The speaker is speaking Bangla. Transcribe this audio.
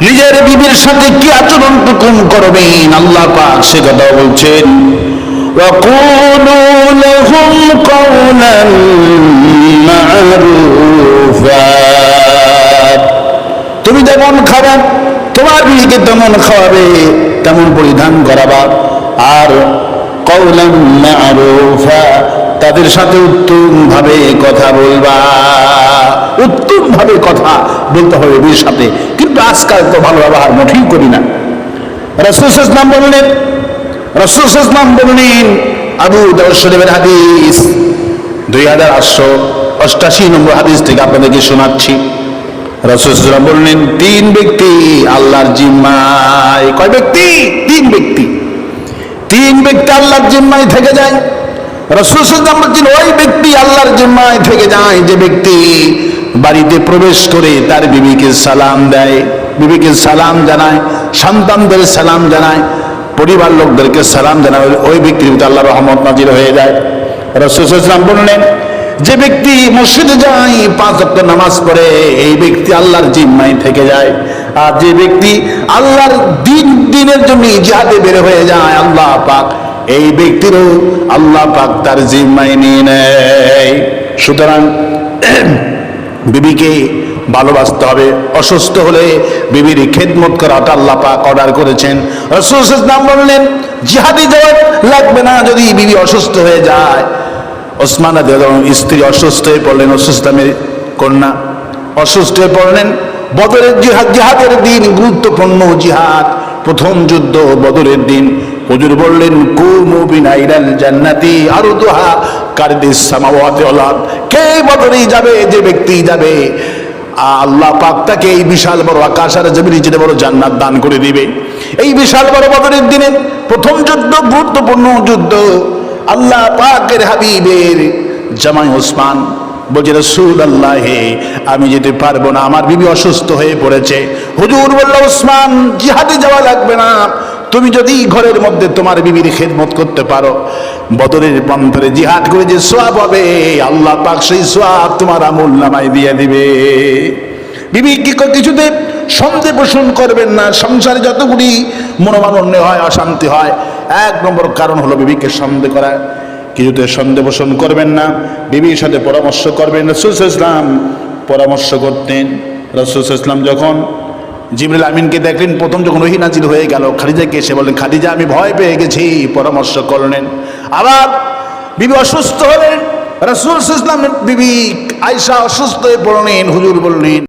নিজের বিবির সাথে কি আচরণ টুকুন করবেন আল্লাহ পাক সে কথা বলছেন وقولوا لهم قولا معروفا তুমি যেমন খাবে তোমার বিবিকে তেমন খাওয়াবে তেমন পরিধান করাবা আর কৌলাম মারুফা তাদের সাথে উত্তম ভাবে কথা বলবা উত্তম ভাবে কথা বলতে হবে বিবির সাথে। কিন্তু আজকাল তো ভালো ব্যবহার মোটেই করি না। রসুল ইসলাম বললেন, রসুল ইসলাম বললেন, আবু দর্শনের হাদিস, দুই হাজার আটশো অষ্টাশি নম্বর হাদিস থেকে আপনাদেরকে শোনাচ্ছি। রসুলাম বললেন, তিন ব্যক্তি আল্লাহর জিম্মায়। কয় ব্যক্তি? তিন ব্যক্তি। তিন ব্যক্তি আল্লাহর জিম্মায় থেকে যায়। রসুলাম বলছেন ওই ব্যক্তি আল্লাহর জিম্মায় থেকে যায় যে ব্যক্তি বাড়িতে প্রবেশ করে তার বিবিকে সালাম দেয়, বিবিকে সালাম জানায়, সন্তানদের সালাম জানায়, পরিবার লোকদেরকে সালাম জানায়, ওই ব্যক্তির ভিতরে আল্লাহ রহমত নাজির হয়ে যায়। রসুলাম বললেন, যে ব্যক্তি মসজিদে যায়, পাঁচ ওয়াক্ত নামাজ পড়ে, এই ব্যক্তি আল্লাহর জিম্মায় থেকে যায়। আর যে ব্যক্তি আল্লাহর দিন দিনের জন্য জিহাদে বের হয়ে যায়, আল্লাহ পাক এই ব্যক্তিরও আল্লাহ পাক তার জিম্মায় নিয়ে নেয়। সুতরাং বিবিকে ভালোবাসতে হবে। অসুস্থ হলে বিবির খেদমত করাটা আল্লাহ পাক অর্ডার করেছেন। রসুল ইসলাম বললেন, জিহাদি যাওয়া লাগবে না যদি বিবি অসুস্থ হয়ে যায়। ওসমান স্ত্রী অসুস্থ হয়ে পড়লেন অসুস্তামের কন্যা। অসুস্থ হয়ে পড়লেন, বদরের জিহাদ, জিহাদের দিন, গুরুত্বপূর্ণ জিহাদ। প্রথম যুদ্ধ বদরের দিন। হুজুর বললেন, কুমু বিনাইরাল জান্নাতি আরও দোহা কারদিস সামাওয়াতি ওয়াল কে বদরে যাবে? যে ব্যক্তি যাবে আল্লাহ পাক তাকে এই বিশাল বড় আকাশ আর জমির যেতে বড় জান্নাত দান করে দিবে। এই বিশাল বড় বদরের দিনে প্রথম যুদ্ধ, গুরুত্বপূর্ণ যুদ্ধ, আল্লাহ পাকের হাবিবের জামাই ওসমান বলছে রসুল আল্লাহ আমি যেতে পারব না। আমার বিবি অসুস্থ হয়ে পড়েছে। হুজুর বলল, ওসমান, জিহাদে যাওয়া লাগবে না। তুমি যদি ঘরের মধ্যে তোমার বিবির খেদমত করতে পারো, বদরের পন্থরে জিহাদ করে যে সোয়াব হবে, আল্লাহ পাক সেই সোয়াব তোমার আমুল নামায় দিয়ে দিবে। বিবি কি কিছুতে সন্দেহ পোষণ করবেন না, সংসারে যতগুলি মনোমানন্য হয়, অশান্তি হয়, এক নম্বর কারণ হলো বিবিকে সন্দেহ করা। কিছুতে সন্দেহ পোষণ করবেন না, বিবির সাথে পরামর্শ করবেন। রসুল ইসলাম পরামর্শ করতেন। রসুল ইসলাম যখন জিবরুল আমিনকে দেখলেন, প্রথম যখন ওহি নাজিল হয়ে গেল, খাদিজাকে এসে বললেন, খাদিজা, আমি ভয় পেয়ে গেছি। পরামর্শ করলেন। আবার বিবি অসুস্থ হলেন, রসুল ইসলাম বিবি আয়সা অসুস্থ হয়ে পড়লেন, হুজুর বললেন